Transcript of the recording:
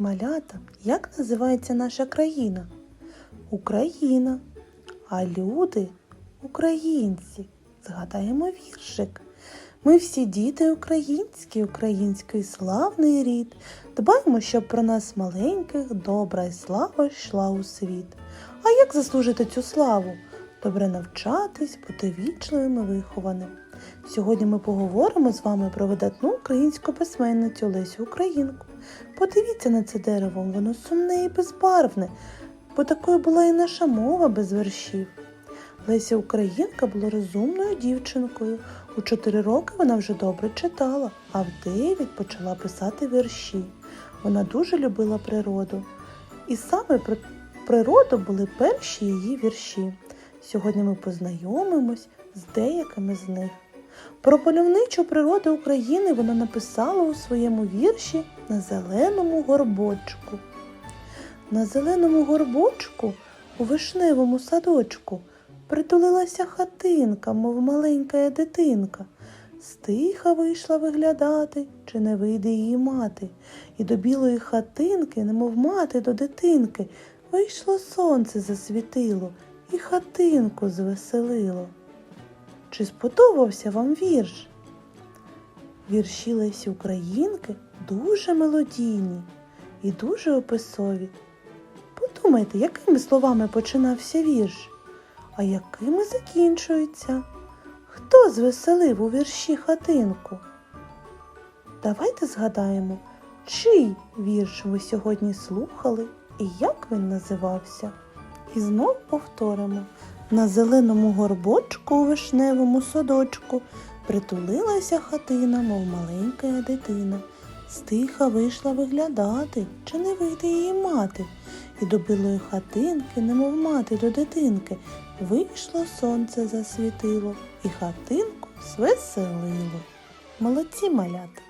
Малята, як називається наша країна? Україна. А люди українці. Згадаємо віршик. Ми всі діти українські, український славний рід. Дбаємо, щоб про нас маленьких добра й слава йшла у світ. А як заслужити цю славу? Добре навчатись, бути вічливим і вихованим. Сьогодні ми поговоримо з вами про видатну українську письменницю Лесю Українку. Подивіться на це дерево, воно сумне і безбарвне, бо такою була і наша мова без вершів. Леся Українка була розумною дівчинкою. У чотири роки вона вже добре читала, а в дев'ять почала писати вірші. Вона дуже любила природу. І саме про природу були перші її вірші. Сьогодні ми познайомимось з деякими з них. Про польовничу природу України вона написала у своєму вірші на зеленому горбочку. На зеленому горбочку у вишневому садочку притулилася хатинка, мов маленька дитинка. Стиха вийшла виглядати, чи не вийде її мати, і до білої хатинки, немов мати до дитинки, вийшло сонце засвітило і хатинку звеселило. Чи сподобався вам вірш? Вірші Лесі Українки дуже мелодійні і дуже описові. Подумайте, якими словами починався вірш, а якими закінчується? Хто звеселив у вірші хатинку? Давайте згадаємо, чий вірш ви сьогодні слухали і як він називався. І знов повторимо. На зеленому горбочку у вишневому садочку притулилася хатина, мов маленька дитина. Стиха вийшла виглядати, чи не вийде її мати. І до білої хатинки, немов мати до дитинки, вийшло сонце засвітило і хатинку звеселило. Молодці малята!